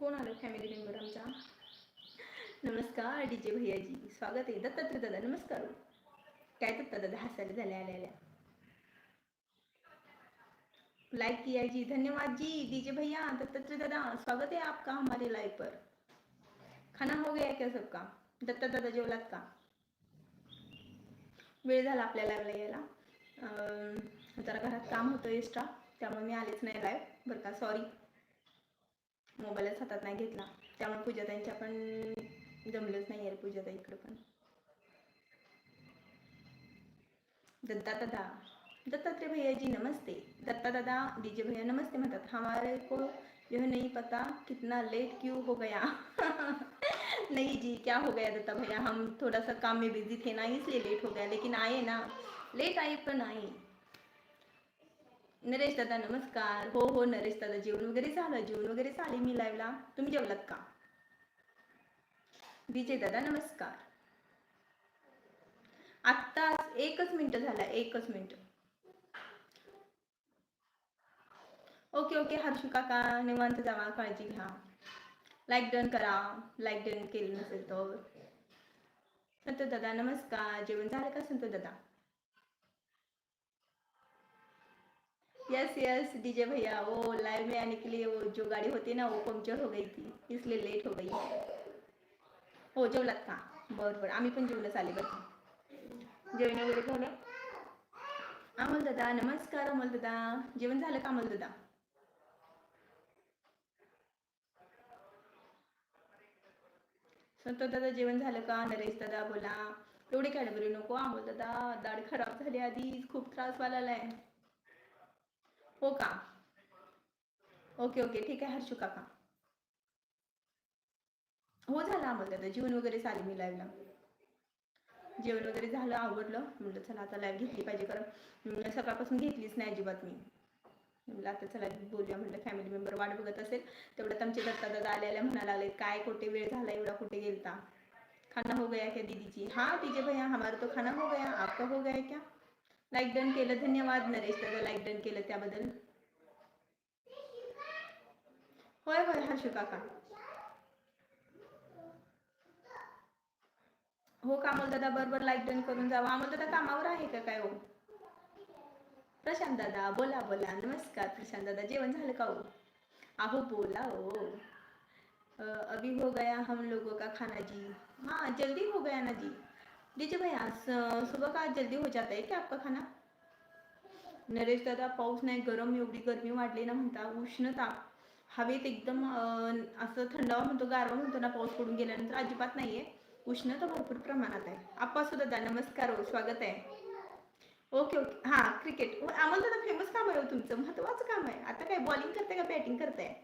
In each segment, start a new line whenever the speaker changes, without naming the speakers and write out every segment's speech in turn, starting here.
कोण आलं family member आमचा नमस्कार डी जे भैयाजी. स्वागत आहे. दत्तात्रय दादा नमस्कार. काय दत्ता दादा? हसायला झाल्या आल्या आल्या. लाइक किया जी. धन्यवाद जी डीजे भैया दत्तात्रय दादा. स्वागत है आपका हमारे लाइव पर. खाना हो गया क्या सबका? दत्ता दादा जेवलात का? वेळ झाला आपल्या लाईव्हला यायला. अं, जरा घरात काम होतं एक्स्ट्रा त्यामुळे मी आलेच नाही लाईव्ह बरं का सॉरी मोबाईलच हातात नाही घेतला. त्यामुळे पूजा त्यांच्या पण जमलंच नाही यार पूजा इकडं पण. दत्ता दादा. दत्तात्रेय भैया जी, नमस्ते. दत्ता दादा डीजे भैया नमस्ते म्हणतात. हमारे को यह नहीं पता कितना लेट क्यों हो गया. नहीं जी, क्या हो गया दत्ता भैया? हम थोड़ा सा काम में बिज़ी थे ना, इसलिए लेट हो गया, लेकिन आए ना. लेट आए पण आए. नरेश दादा नमस्कार. हो हो नरेश दादा जेवण वगैरे झालं? जेवण वगैरे झाले मी लाईव्हला तुम्ही जेवलात का? विजय दादा नमस्कार. आत्ता एकच मिनिट झाला एकच मिनिट. ओके ओके हर्षू काका निवांत जावा काळजी घ्या. लाईक डन करा. लाईक डन केलं नसेल तर. संत दादा नमस्कार. जेवण झालं का संत दादा? यस यस डीजे भैया वो लाइव में आने के लिए वो जो गाड़ी होती है ना वो पंक्चर हो गई थी इसलिए लेट हो गई। हो जेवलात का बरं बरं आम्ही पण जेवणच आले बरं. जेवण वगैरे झालं? अमोल दादा नमस्कार अमोल दादा. जेवण झालं का अमोल दादा? संतो दादा जेवण झालं का? नरेश दादा बोला. एवढी कॅडबरी नको अमोल दादा. दाढ खराब झाली आधीच खूप त्रास व्हायला आहे हो का? Okay okay. ठीक आहे हर्षू काका. हो झालं आम्हाला दादा जेवण वगैरे चालेल मी लाईव्हला जेवण वगैरे झालं आवडलं म्हटलं चला आता लाईव्ह घेतली पाहिजे कारण सकाळपासून घेतलीच नाही अजिबात मी. म्हटलं आता चला बोलूया. म्हटलं फॅमिली मेंबर वाट बघत असेल तेवढ्यात आमचे दत्ता दादा आलेल्या म्हणायला लागले काय कुठे वेळ झाला एवढा? कुठे गेलता? खाना हो गया क्या दीदीची? हा तिचे भैया हमारा तो खाना हो गया. आपका हो गया क्या? लाईक डन केलं. धन्यवाद नरेश दादा. लाईक डन केलं त्याबद्दल. होय होय हर्षू काका. हो का अमोल दादा बरोबर लाईक डन करून जावा. अमोल दादा कामावर आहे का काय हो? प्रशांत दादा बोला बोला. नमस्कार प्रशांत दादा. जेवण झालं का हो? आहो बोला हो. अभी हो गया हम लोगों का खाना जी. हाँ जल्दी हो गया ना जी. लीजिए भैया सुबह का जल्दी हो जाता है क्या आपका खाना? नरेश दादा पाऊस नाही गरम एवढी गरमी वाढली ना म्हणता उष्णता. हवेत एकदम असं थंडावा म्हणतो गारवा म्हणतो ना पाऊस पडून गेल्यानंतर अजिबात नाहीये. उष्णता भरपूर प्रमाणात आहे. आप्पा सुद्धा दादा नमस्कार हो स्वागत आहे. Okay okay. हा क्रिकेट. आम्हाला दादा फेमस काम आहे हो तुमचं महत्वाचं काम आहे. आता काय बॉलिंग करताय का बॅटिंग करताय?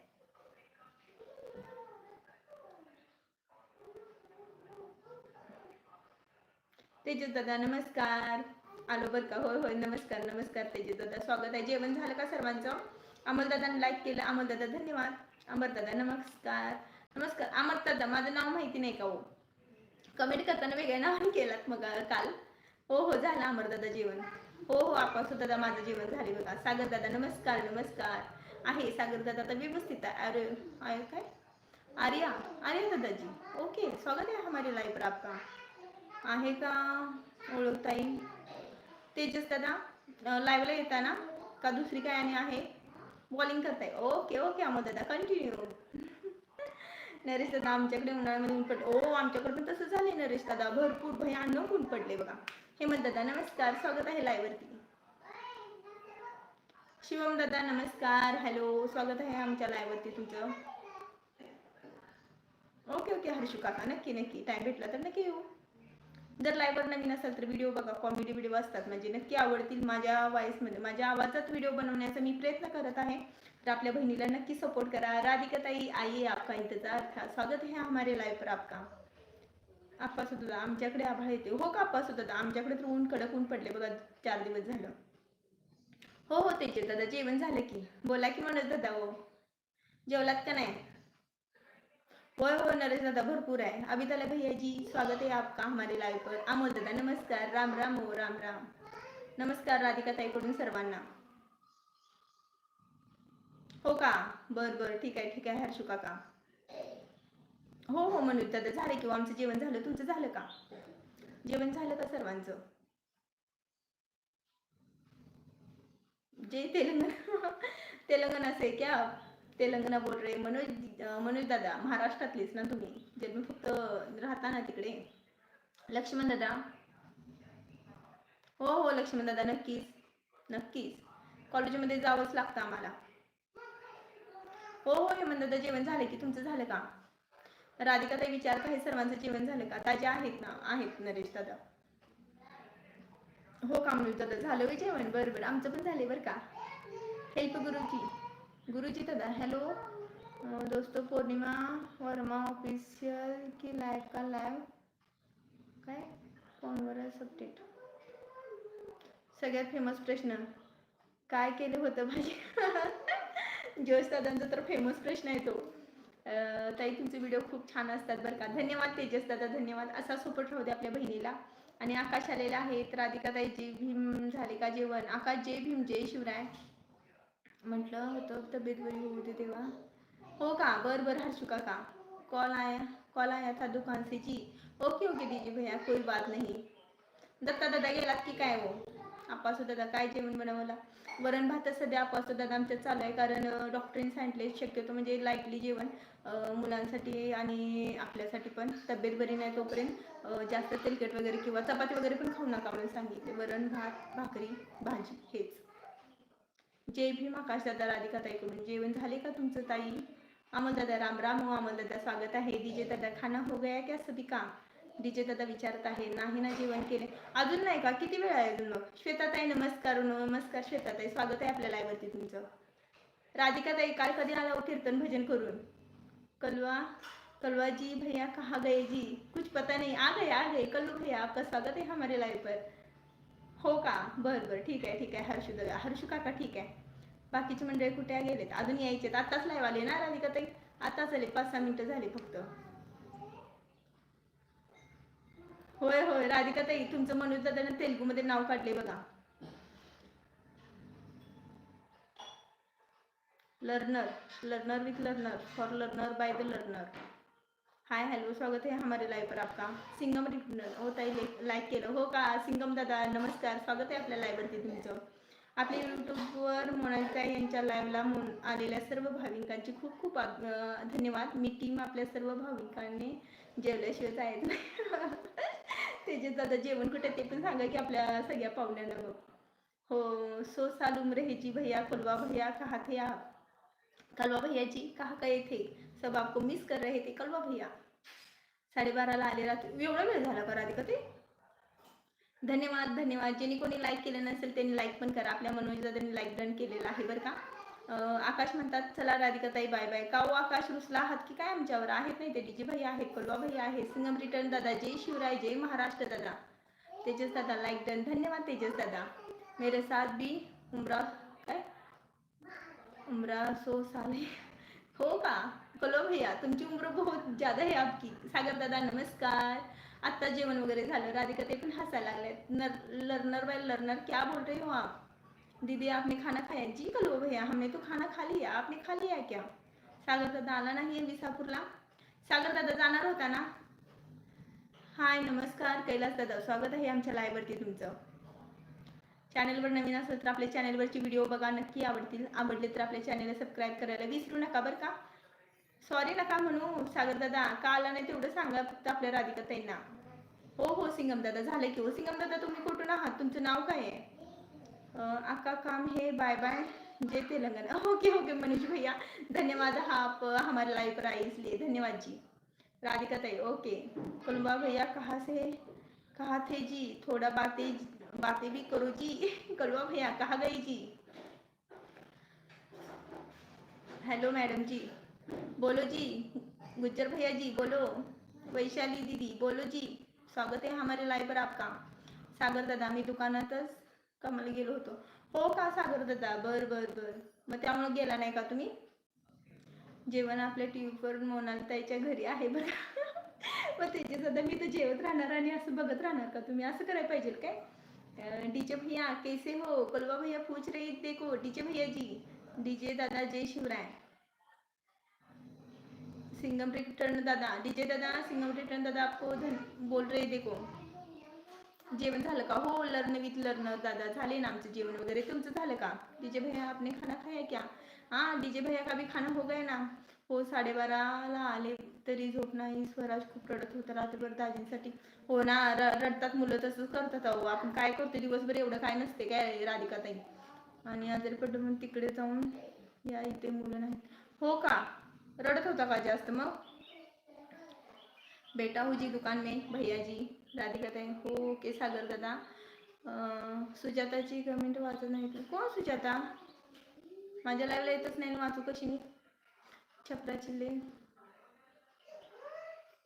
तेजस दादा नमस्कार. आलो बर का? होय होय. नमस्कार नमस्कार तेजस दादा. स्वागत आहे. जेवण झालं का सर्वांचं? अमर दादाने लाईक केलं. अमर दादा धन्यवाद. अमर दादा नमस्कार. नमस्कार. अमर दादा माझं नाव माहिती नाही का हो? कमेंट करताना वेगळ्या नावाने केलात मग काल. हो हो झालं अमर दादा जेवण. हो हो आपण दादा माझं जेवण झाले बघा. सागर दादा नमस्कार नमस्कार. आहे सागर दादा तर व्यवस्थित आहे. अरे काय? आर्या आर्या दादाजी. ओके स्वागत आहे हमारे लाईव्ह पर आपका. आहे का ओळखता येईल तेजस दादा लाईव्हला येताना का दुसरी काय आणि आहे? बॉलिंग करताय. ओके ओके अमोल दादा कंटिन्यू नरेश दादा आमच्याकडे उन्हाळ्यामध्ये ऊन पडले ओ आमच्याकडे पण तसं झालंय नरेश दादा. भरपूर भयानक ऊन पडले बघा. हेमंत दादा नमस्कार. स्वागत आहे लाईव्हवरती शिवम दादा नमस्कार. हॅलो स्वागत आहे आमच्या लाईव्हवरती तुमचं. ओके ओके हर्षू काका नक्की नक्की. टाइम भेटला तर नक्की येऊ. जर लाईव्हवर नवीन असेल तर व्हिडिओ बघा कॉमेडी व्हिडिओ असतात. म्हणजे नक्की आवडतील माझ्या मध्ये. माझ्या आवाजात व्हिडिओ बनवण्याचा मी प्रयत्न करत आहे. तर आपल्या बहिणीला नक्की सपोर्ट करा. राधिका ताई आइए आपका इंतजार था. स्वागत है हमारे लाईव्ह पर आपका. आप्पा सुद्धा आमच्याकडे आभाळ येते हो का आप्पा सुद्धा? आमच्याकडे तर ऊन कडक ऊन पडले बघा चार दिवस झालं. हो हो तेचे दादा जेवण झालं की. बोला की म्हणत दादा हो. जेवलात का नाही? होय हो नरेश दादा भरपूर आहे. अभिताला भैया जी स्वागत है आपका हमारे लाईव्ह पर. अमोल दादा नमस्कार. राम राम हो राम राम. नमस्कार राधिका ताईकडून सर्वांना. हो का? बर बर. ठीक आहे ठीक आहे. हर्षू काका. हो हो म्हणून दादा. झालं किंवा हो, आमचं जेवण झालं. तुमचं झालं का? जेवण झालं का सर्वांचं? जे तेलंगणा तेलंगणा से क्या? तेलंगणा बोल रे मनोज मनोज दादा महाराष्ट्रातलेच ना तुम्ही? जन्म फक्त राहता ना तिकडे. लक्ष्मण दादा? हो हो लक्ष्मण दादा नक्कीच. नक्कीच. कॉलेजमध्ये जावंच लागतं आम्हाला. हो हो हेमंत दादा जेवण झालं की तुमचं झालं का? राधिका ताई विचारत आहे सर्वांचं जेवण झालं का? ताजे आहेत ना आहेत नरेश दादा. हो का म्हणून दादा झालं जेवण? बरं बरं. आमचं पण झालंय बरं का? हेल्प गुरुजी. गुरुजी दादा हॅलो. दोस्तों दोस्तो पौर्णिमा वर्मा ऑफिशियल की लाईव्ह का लाईव्ह काय? फोनवर अपडेट सगळ्यात फेमस प्रश्न. काय केलं होतं भाजी? जोश दादांचा तर फेमस प्रश्न आहे तो. ताई तुमचे व्हिडिओ खूप छान असतात बरं का. धन्यवाद तेजस दादा धन्यवाद. असा सपोर्ट राहू दे आपल्या बहिणीला. आणि आकाश आलेला आहे तर राधिका ताईची भीम झाले का जेवण? आकाश जय भीम जय शिवराय. म्हटलं होतं तब्येत बरी होती तेव्हा. हो का? बर बर हर्षू का? कॉल आया कॉल आया था दुकान से जी. ओके ओके दीजिए भैया कोई बात नहीं. दत्ता दादा गेलात की काय हो? आपासो दादा काय जेवण बनवला? वरण भात सध्या आपासो दादा आमच्यात चालू आहे कारण डॉक्टरने सांगितले शक्यतो म्हणजे लाईटली जेवण मुलांसाठी आणि आपल्यासाठी पण. तब्येत बरी नाही तोपर्यंत जास्त तेलकट वगैरे किंवा चपाती वगैरे पण खाऊ नका म्हणून सांगितले वरण भात भाकरी भाजी हेच. जय भीम आकाश दादा राधिका ताईकडून जेवण झाले का तुमचं ताई? अमल दादा राम राम हो अमल दादा स्वागत आहे. डीजे दादा खाना हो गया क्या सभी काम? डीजे दादा विचारत आहे नाही ना जेवण केले. अजून नाही का? किती वेळ आहे अजून मग? श्वेताताई नमस्कार नमस्कार श्वेताताई स्वागत आहे आपल्या live तुमचं. राधिका ताई काल कधी आला हो कीर्तन भजन करून? कलवा कलवा जी भैया कहा गए जी? कुछ पता नहीं आ गए आ गए। कल्लू भैया आपका स्वागत है हमारे लाइव पर. हो का? बर बर. ठीक आहे ठीक आहे. हर्षू दादा हर्षू काका ठीक आहे. बाकीचे मंडळी कुठे गेलेत? अजून यायचेत. आताच लाईव्ह आले ना राधिका ताई? आताच आले पाच सहा मिनिटं झाली फक्त. होय होय. राधिका ताई तुमचं मनोज दादाने तेलुगूमध्ये नाव काढले बघा. Learner. Learner with learner. For learner by the learner. Hi hello स्वागत है हमारे लाईव्ह पर आपका. सिंगम रिटर्नर हो ताई लाईक केलं. हो का सिंगम दादा नमस्कार. स्वागत आहे आपल्या लाईव्हवरती तुमचं. आपल्या यूट्यूबवर मोनालिताई यांच्या लाईव्हला म्हणून आलेल्या सर्व भाविकांचे खूप खूप धन्यवाद. मी टीम आपल्या सर्व भाविकांनी जेवल्याशिवाय जायच नाही. दादा जेवण कुठे ते पण सांगा की आपल्या सगळ्या पाहुण्यांना बघ. हो सो सालुम रहेजी भैया कोलवा भैया कहा थे आप? कलवा भैया जी कहा गए थे? सब आपको मिस कर रहे थे कलवा भैया. साडेबाराला आले रात्री एवढा वेळ झाला का राधिका ते धन्यवाद धन्यवाद. ज्यांनी कोणी लाईक केलं नसेल त्यांनी लाईक पण करा. आपल्या मनोजला त्यांनी लाईक डन केलेला आहे बरं का. आकाश म्हणतात चला राधिकाताई बाय बाय का हो आकाश रुसला आहात की काय आमच्यावर? आहेत नाही ते? डीजे भाई आहेत कलवा भाई आहेत सिंगम रिटर्न दादा जय शिवराय जय महाराष्ट्र दादा. तेजस दादा लाईक डन धन्यवाद तेजस दादा. मेरे साथ भी उमरा काय उमरा सो साले. हो का? कलो भैया तुमची उम्र बहुत ज्यादा है आपकी. सागर दादा नमस्कार. आत्ता जेवण वगैरे झालं राधिका ते पण हसायला लागलेत. नर लर्नर बाय लर्नर क्या बोल रहे हो आप? दीदी आपने खाना खाया? जी कलो भैया हमने तो खाना खा लिया. आपने खा लिया क्या? सागर दादा आला नाही विसापूरला? सागर दादा जाणार होता ना? हाय नमस्कार. कैलास दादा स्वागत आहे आमच्या लायवरती तुमचं. चॅनलवर नवीन असेल तर आपल्या चॅनलवरची व्हिडिओ बघा नक्की आवडतील. आवडले तर आपल्या चॅनलला सबस्क्राईब करायला विसरू नका बरं का? सॉरी नका म्हणू सागर दादा का आला नाही तेवढं सांगा फक्त आपल्या राधिका ताईंना. हो हो सिंगम दादा झालं की हो. सिंगम दादा तुम्ही कुठून आहात? तुमचं नाव काय आहे? अक्का आका काम हे बाय बाय. जय तेलंगणा. हो, ओके ओके मनीष भैया. धन्यवाद हा आप हमारे लाइव पर आए इसलिए धन्यवाद जी. राधिका ताई ओके. कुलबा भैया कहाँ से? कहा थे जी? थोड़ा बातें बातें भी करो जी कलवा भैया कहा गई जी? हेलो मैडम जी. बोलो जी गुज्जर भैया जी बोलो. वैशाली दीदी बोलो जी. स्वागत आहे हमारे लाईव्ह पर आपका. सागर दादा मी दुकानातच कामाला गेलो होतो. हो का सागर दादा? बर बर बर. मग त्यामुळे गेला नाही का तुम्ही? जेवण आपल्या टी व्हीवर मोनालिताईच्या घरी आहे बरं मग त्याचे सध्या मी तर जेवत राहणार आणि असं बघत राहणार का तुम्ही? असं करायला पाहिजे काय? डीजे भैया कैसे हो? कोलवा भैया पूछ रहे देखो डीजे भैया जी डीजे दादा जय शिवराय। सिंगम रिटर्न दादा डीजे दादा सिंगम रिटर्न दादा आपको धन बोल रहे देखो। जेवण झालं का? हो लर्न विथ लर्नर दादा झाले ना आमचं जेवण वगैरे तुमचं झालं का? डीजे भैया आपने खाना खाया क्या? हाँ डीजे भैया का भी खाना हो गया ना? हो साडेबाराला आले तरी झोप नाही. स्वराज खूप रडत होता. रात्रभर दाजींसाठी. हो ना र रडतात मुलं तसंच करतात अहो. आपण काय करतो दिवसभर एवढं काय नसते काय राधिका ताई? आणि आजारी पडलं म्हणून तिकडे जाऊन या इथे मुलं नाहीत. हो का? रडत होता का जास्त मग? बेटा हो जी दुकान में भैया जी राधिका ताई. हो ओके सागर दादा. सुजाताची कमेंट वाचत नाही कोण सुजाता? माझ्या लाईव्हला येतच नाही ना वाचू कशी मी? छपरा जिल्हे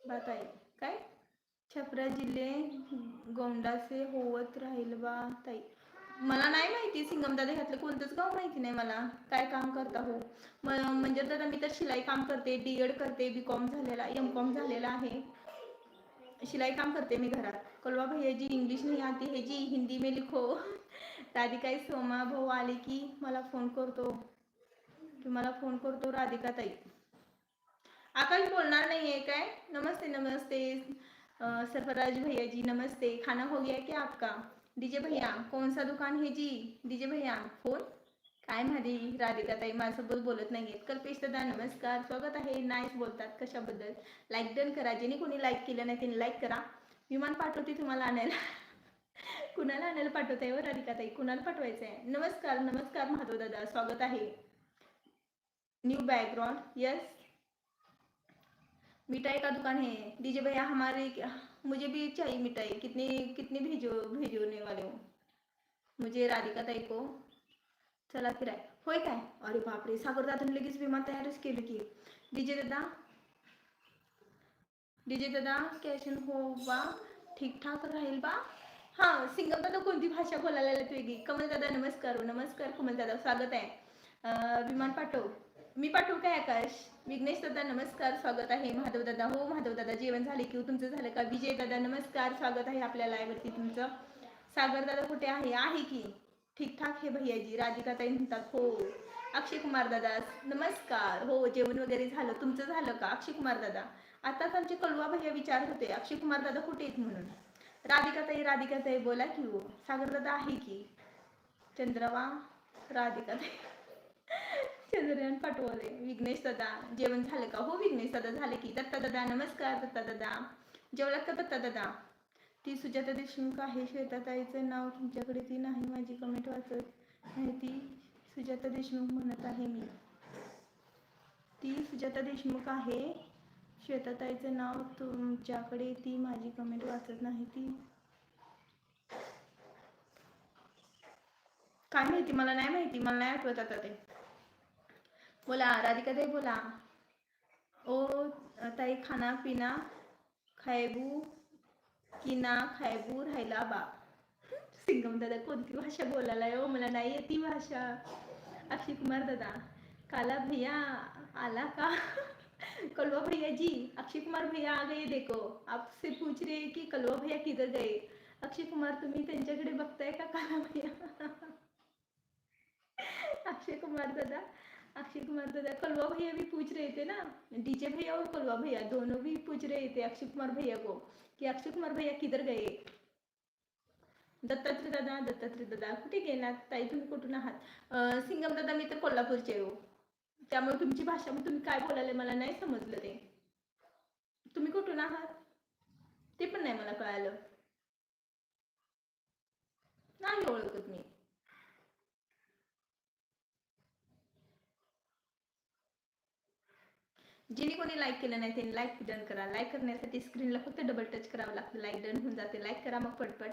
बात आहे काय? छपरा जिल्हे गोंडाचे होवत राहील बा ताई. मला नाही माहिती सिंगमदादा ह्यातलं कोणतंच गाव माहिती नाही मला. काय काम करता हो? म्हणजे दादा मी तर शिलाई काम करते डी एड करते बी कॉम झालेला एम कॉम झालेला आहे. सिलाई काम करते मी घरात. कलवा भैया जी इंग्लिश नहीं आती है जी हिंदी में लिखो. राधिका सोमा भाऊ आले की मला फोन करतो. तुम्हाला फोन करतो राधिका ताई आकाश बोलणार नाहीये काय? नमस्ते नमस्ते. सरफराज भैया जी नमस्ते. खाना हो गया क्या आपका? डीजे भैया कौन सा दुकान है जी? डीजे भैया फोन काय माझी राधिका ताई माझ्यासोबत बोलत नाहीयेत. कल्पेश दादा नमस्कार. स्वागत आहे. नाईस बोलतात कशाबद्दल? लाईक डन करा. जेणे कोणी लाईक केलं नाही त्यांनी लाईक करा. विमान पाठवते तुम्हाला आणायला. कुणाला आणायला पाठवत आहे हो व राधिका ताई कुणाला पाठवायचं आहे नमस्कार नमस्कार माधव दादा. स्वागत आहे. न्यू बैकग्राउंड यस मिठाई का दुकान है। दीजिए भैया हमारे मुझे भी चाहिए मिठाई। कितनी कितनी भेजो भेजोने वाले हो? मुझे राधिका ताई को। चला फिराय होय काय? अरे बापरे सागर दादाने लगेच विमान तयारच केलं की डीजे दादा? डीजे दादा कॅशन हो बा ठीकठाक राहील बा? हा सिंगम दादा कोणती भाषा वेगळी कमल दादा नमस्कार नमस्कार कमल दादा स्वागत अं, विमान पाठव मी पाठवू काय आकाश. विघ्नेश दादा नमस्कार. स्वागत आहे. महादेव दादा हो महादेव दादा जेवण झाले की हो, तुमचं झालं का? विजय दादा नमस्कार. स्वागत आहे आपल्या live तुमचं. सागर दादा कुठे आहे? आहे की? ठीकठाक हे भैयाजी. राधिका ताई म्हणतात हो. अक्षय कुमार दादा नमस्कार. हो जेवण वगैरे झालं. तुमचं झालं का? अक्षय कुमार दादा. आताच आमचे कळवा भैया विचार होते अक्षय कुमार दादा कुठे आहेत म्हणून? राधिका ताई राधिका ताई बोला की हो. सागर दादा आहे की? चंद्रवा राधिका ताई. चंद्रयान पाठवले. विघ्नेश दादा जेवण झालं का? हो विघ्नेश दादा झालं की. दत्ता दादा नमस्कार दत्ता दादा. जेवला का दत्ता दादा? ती सुजाता देशमुख आहे श्वेताताईचं नाव तुमच्याकडे ती नाही माझी कमेंट वाचत नाही ती. सुजाता देशमुख म्हणत आहे मी. ती सुजाता देशमुख आहे. श्वेताताईचं नाव तुमच्याकडे ती माझी कमेंट वाचत नाही ती. काय माहिती? मला नाही माहिती. मला नाही आठवत आता ते. बोला, राधिका ताई बोला, ओ ताई खाना, पिना, खायबू की ना खायबू, राहिला बा सिंगम दादा, कोणती भाषा बोलायला हो? मला नाही ती भाषा. अक्षय कुमार दादा, काला भैया, आला का? कलवा भैया जी, अक्षय कुमार भैया आ गए देखो. आपसे पूछ रहे हैं कि कलवा भैया किधर गए? अक्षय कुमार, तुम्ही त्यांच्याकडे बघताय का काला भैया? अक्षय कुमार दादा अक्षय कुमार दादा कलवा भैया भी पूछ रहे थे ना? डीजे भैया और कलवा भैया दोनों भी पूछ रहे थे अक्षय कुमार भैया को कि अक्षय कुमार भैया किधर गए? दत्तात्रय दादा दत्तात्रय दादा कुठे गेलात ताई तुम्ही कुठून आहात? सिंगम दादा मी तर कोल्हापूरचे हो. त्यामुळे तुमची भाषा मग तुम्ही काय बोलायला मला नाही समजलं ते. तुम्ही कुठून आहात? ते पण नाही मला कळालं. नाही ओळखत मी. जिने कोणी लाईक केलं नाही त्यांनी लाईक डन करा. लाईक करण्यासाठी स्क्रीनला फक्त डबल टच करावं लागतं. लाईक डन होऊन जाते. लाईक करा मग पटपट.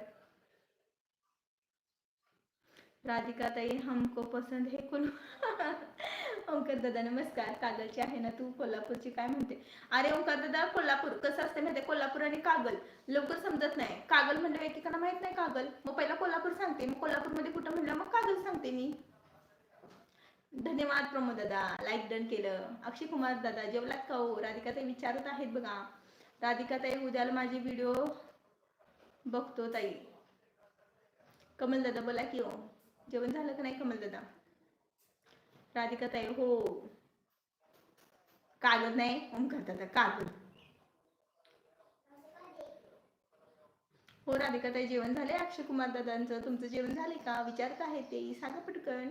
राधिका ताई हमको पसंद हे कुल. ओंकार दादा नमस्कार. कागलची आहे ना तू? कोल्हापूरची काय म्हणते? अरे ओंकार दादा कोल्हापूर. कसं असते माहिती कोल्हापूर आणि कागल. लवकर समजत नाही. कागल म्हणलं एकेकांना माहीत नाही कागल. मग पहिला कोल्हापूर सांगते. मग कोल्हापूरमध्ये कुठं म्हणलं मग कागल सांगते मी. धन्यवाद प्रमोद दादा. लाईक डन केलं. अक्षय कुमार दादा जेवलात का हो? राधिका ताई विचारत आहेत बघा. राधिका ताई उद्याला माझे व्हिडिओ बघतो ताई. कमल दादा बोला की हो. जेवण झालं का नाही कमल दादा? राधिका ताई हो. कागद नाही? ओमकार दादा कागद. हो राधिका ताई जेवण झाले अक्षय कुमार दादांचं तुमचं जेवण झाले का? विचारत आहे ते. सांगा पटकन.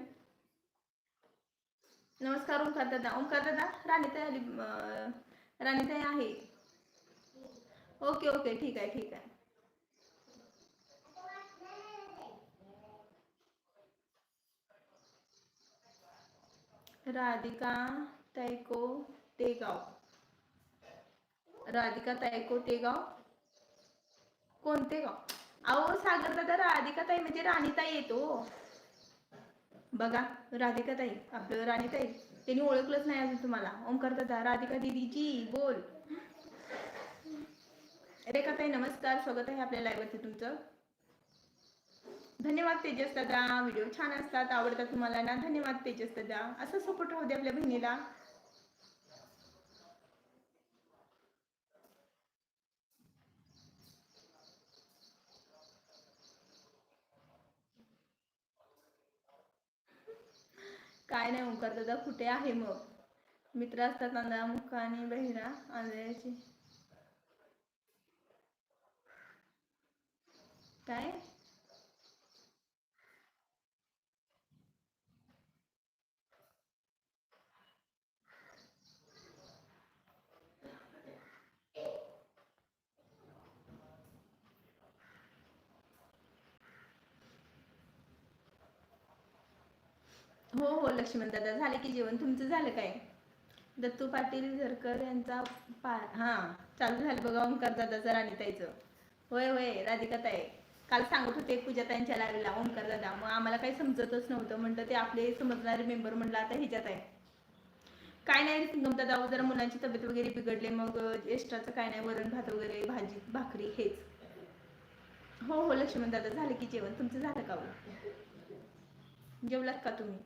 नमस्कार ओंकार दादा. ओंकार दादा राणीताई आली राणीताई आहे. ओके ओके, ठीक आहे ठीक आहे. राधिका तायको तेगाव राधिका तायको तेगाव कोणते गाव? अहो, सागर दादा, राधिका ताई म्हणजे राणीताई येतो. बघा राधिका ताई आपलं राणीताई त्यांनी ओळखलंच नाही अजून तुम्हाला. ओंकार दादा राधिका दिदीजी बोल. रेखा ताई नमस्कार. स्वागत आहे आपल्या live तुमचं. धन्यवाद तेजस दादा. व्हिडिओ छान असतात आवडतात तुम्हाला ना? धन्यवाद तेजस दादा. असं सपोर्ट राहू दे आपल्या बहिणीला. काय नाही ओंकार दादा कुठे आहे मग? मित्र असतात आंधळा मुक्का आणि बहिरा आंधळ्याची. काय? हो हो लक्ष्मण दादा झाले की जेवण. तुमचं झालं काय? दत्तू पाटील झरकर यांचा पा हा चालू झालं बघा ओंकार दादाचं राणीताईचं होय होय राधिका ताई. काल सांगत होते पूजाताईंच्या लाईव्हला ओंकार दादा. मग आम्हाला काही समजतच नव्हतं. म्हणतं ते आपले समजणारे मेंबर म्हणलं आता ह्याच्यात आहे. काय नाही सिंगम दादा जरा मुलांची तब्येत वगैरे बिघडले. मग एक्स्ट्राचं काय नाही वरण भात वगैरे भाजी भाकरी हेच. हो हो लक्ष्मण दादा झालं की जेवण. तुमचं झालं का हो? जेवलात का तुम्ही?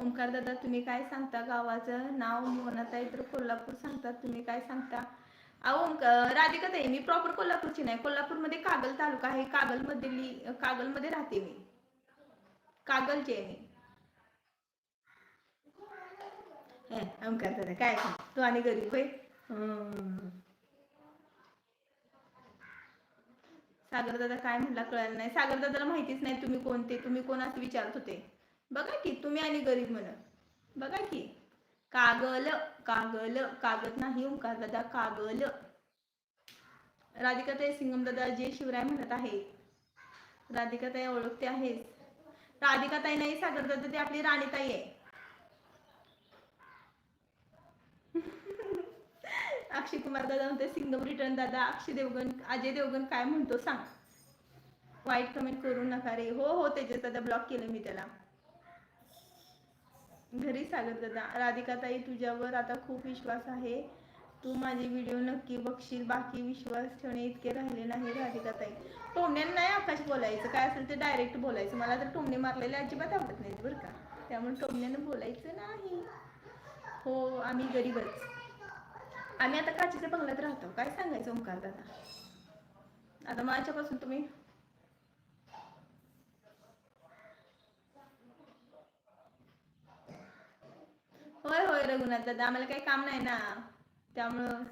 ओंकार दादा तुम्ही काय सांगता? गावाचं नाव मोहनाताई तर कोल्हापूर सांगतात तुम्ही काय सांगता? अहो राधिका ताई मी प्रॉपर कोल्हापूरची नाही. कोल्हापूरमध्ये कागल तालुका आहे. कागलमधली कागलमध्ये राहते मी. कागलची आहे. मी ओंकार दादा काय तू आणि गरीब होय? हम्म. सागर दादा काय म्हणला? कळलं नाही. सागर दादाला माहितीच नाही तुम्ही कोणते. तुम्ही कोण असं विचारत होते? बघा की तुम्ही आणि गरीब म्हण. बघा की कागल कागल कागद नाही हो, ओंकार दादा कागल. राधिका ताई सिंगम दादा जे शिवराय म्हणत आहे राधिका ताई ओळखते आहेच राधिका ताई नाही सागर दादा ती आपली राणीताई आहे. अक्षय कुमार दादा म्हणते सिंगम रिटर्न दादा अक्षय देवगण अजय देवगण काय म्हणतो सांग. वाईट कमेंट करू नका रे. हो हो त्याच्यात दादा ब्लॉक केलं मी त्याला. घरी सागर दादा. राधिका ताई तुझ्यावर आता खूप विश्वास आहे. तू माझे व्हिडिओ नक्की बघशील. बाकी विश्वास ठेवणे इतके राहिले नाही राधिका ताई नाही आकाश बोलायचं. काय असेल ते डायरेक्ट बोलायचं. मला तर टोमणे मारलेले अजिबात आवडत नाहीत बरं का. त्यामुळे टोमण्यानं बोलायचं नाही. हो आम्ही गरीबच. आम्ही आता काचीच्या बंगल्यात राहतो. काय सांगायचं ओंकार दादा? आता माझ्यापासून तुम्ही होय होय रघुनाथ दादा. आम्हाला काही काम नाही ना. त्यामुळं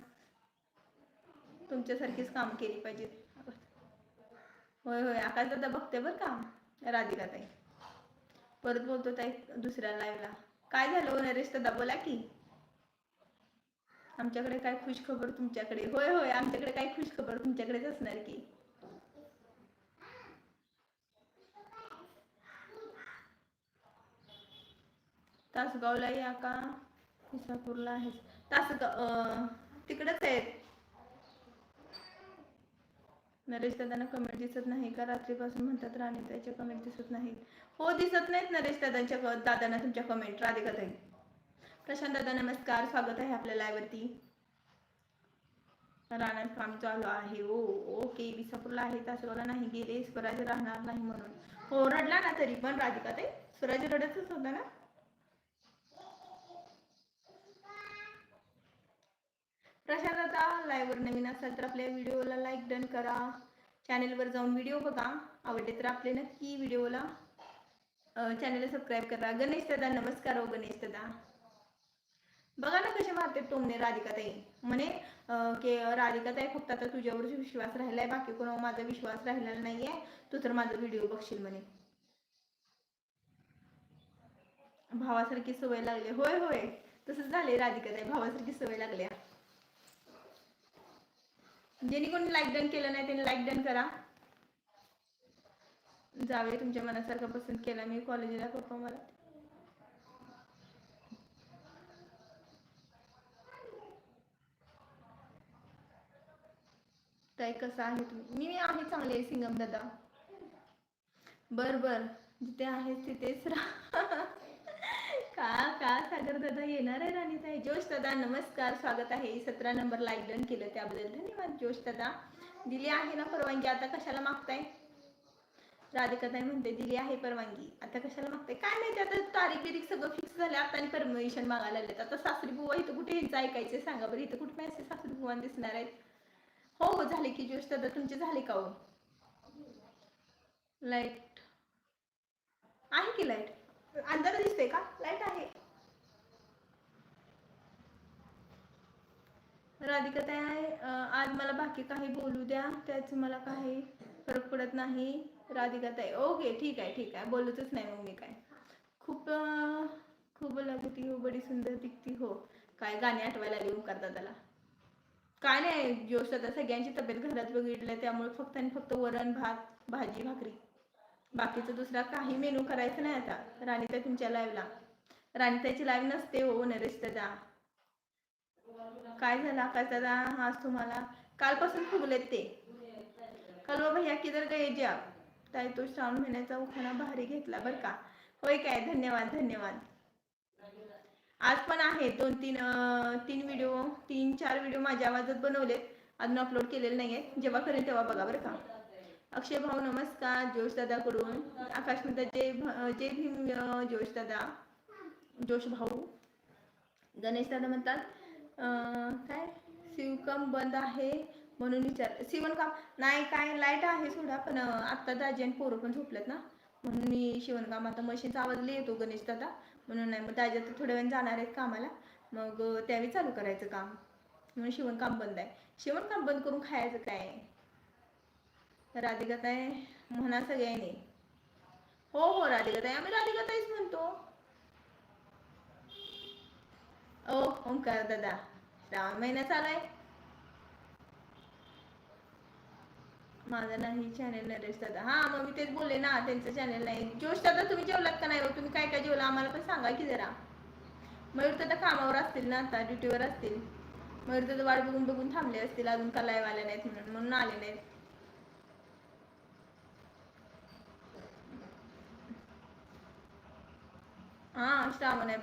तुमच्यासारखीच काम केली पाहिजे. होय होय. आकाश दादा बघते बरं का? राधिका ताई. परत बोलतो ताई दुसऱ्या लाईव्हला काय झालं हो, नरेश दादा? बोला की. आमच्याकडे काय खुश खबर तुमच्याकडे? होय होय. आमच्याकडे काय खुश खबर तुमच्याकडेच असणार की. तासगावला या का? विसापूरला आहेस. तासगाव तिकडेच आहेत. नरेश दादांना कमेंट दिसत नाही का? रात्रीपासून म्हणतात राणी त्याच्या कमेंट दिसत नाहीत. हो दिसत नाहीत नरेश दादांच्या दादांना तुमच्या कमेंट राधिका ताई. प्रशांत दादा नमस्कार. स्वागत आहे आपल्या live वरती. काम चालू आहे. ओ ओके. विसापूरला आहे. तासगावला नाही गेले स्वराज राहणार नाही म्हणून. हो रडला ना तरी पण राधिका ताई. स्वराज रडतच होता ना? प्रशांत आता लाईव्ह नवीन असाल तर आपल्या व्हिडिओला लाईक डन करा. चॅनेलवर जाऊन व्हिडिओ बघा. आवडले तर आपले नक्की व्हिडिओला चॅनेलला सबस्क्राईब करा. गणेश दादा नमस्कार हो गणेश दादा. बघा ना कसे मारते टोमने राधिकाताई. म्हणे की राधिकाताई फक्त आता तुझ्यावर विश्वास राहिलाय बाकी कोणावर माझा विश्वास राहिलेला नाहीये. तू तर माझा व्हिडिओ बघशील म्हणे. भावासारखी सवय लागली. होय होय. तसंच झाले राधिकाताई भावासारखी सवय लागल्या. ज्यांनी कोणी लाईक डन केलं नाही त्यांनी लाईक डन करा. जावे तुमच्या मनासारखं पसंत केला. मी कॉलेजला पप्पा मला. ताई कसं आहे तुम्ही? मी आहे चांगले सिंगम दादा. बर बर. जिथे आहे तिथेच राहा. का का? सागर दादा येणार आहे राणीताई. जोश दादा नमस्कार. स्वागत आहे. सतरा नंबर लाईक डन केलं त्याबद्दल. धन्यवाद जोश दादा. दिली आहे ना परवानगी? आता कशाला मागताय? राधिका ताई म्हणते दिली आहे परवानगी. आता कशाला मागताय? काय माहिती आता तारीख बिरीख सगळं फिक्स झालं. आता आणि परमिशन मागायला लागलेत आता सासरी बुवा इथं कुठे ह्यांचं ऐकायचं सांगा बरं. इथं कुठे मेसेज सासरी बुवा दिसणार आहेत? हो हो झाले की जोश दादा. तुमचे झाले का हो? लाइट आहे की लाइट अंधार दिसते का? लाइट आहे. राधिका ताई आहे. आज मला बाकी काही बोलू द्या. त्याच मला काही फरक पडत नाही. राधिका ताई ओके ठीक आहे ठीक आहे. बोलतच नाही मग मी काय. खूप खूप लागती हो बडी सुंदर दिखती हो. काय गाणे आठवायला लिहून करता त्याला. काय नाही जोश आता सगळ्यांची तब्येत घरात बघितलं त्यामुळे फक्त आणि फक्त वरण भात भाजी भाकरी. बाकीचं दुसरा काही मेनू करायचं नाही आता. राणीताई तुमच्या लाईव्हला राणीताईची लाईव्ह नसते हो नरेश दादा. काय झालं आकाश दादा? आज तुम्हाला कालपासून फुगलेत ते. काल बाबा ह्या किधर गए जा आप ताई तो श्रावण महिन्याचा उखाणा भारी घेतला बरं का. होय काय? धन्यवाद धन्यवाद. आज पण आहे दोन तीन तीन व्हिडिओ तीन चार व्हिडिओ माझ्या आवाजात बनवलेत. अजून अपलोड केलेले नाहीये जेव्हा करेन तेव्हा बघा बरं का. अक्षय भाऊ नमस्कार जोश दादाकडून. आकाश म्हणतात जय जय भीम जोशदादा जोश दादा. जोश भाऊ. गणेश दादा म्हणतात काय? शिवकम बंद आहे म्हणून विचार शिवणकाम नाही काय लाइट आहे सोडा पण आत्ता दाजी आणि पोरं पण झोपलेत ना. म्हणून मी शिवणकाम आता मशीनचा आवाज लय येतो गणेश दादा. म्हणून नाही मग दाजी आता थोड्या वेळ जाणार आहेत कामाला. मग त्यावेळी चालू करायचं काम. म्हणून शिवणकाम बंद आहे. शिवणकाम बंद करून खायचं काय? राधिकाताई म्हणा सगळ्यांनी. हो हो राधिकाताई आम्ही राधिकाताईच म्हणतो. ओ ओंकार दादा श्रावण महिना चालाय. माझा नाही चॅनेल नरेश दादा. हा मग मी तेच बोलले ना त्यांचं चॅनेल नाही. जोश दादा तुम्ही जेवलात का नाही हो? तुम्ही काय काय जेवला? आम्हाला पण सांगा की जरा. मयूर दादा कामावर असतील ना आता ड्युटीवर असतील. मयूर दादा वाट बघून बघून थांबले असतील अजून का लाईव्ह आले नाहीत म्हणून म्हणून आले नाहीत. हा श्रावण आहे बघ.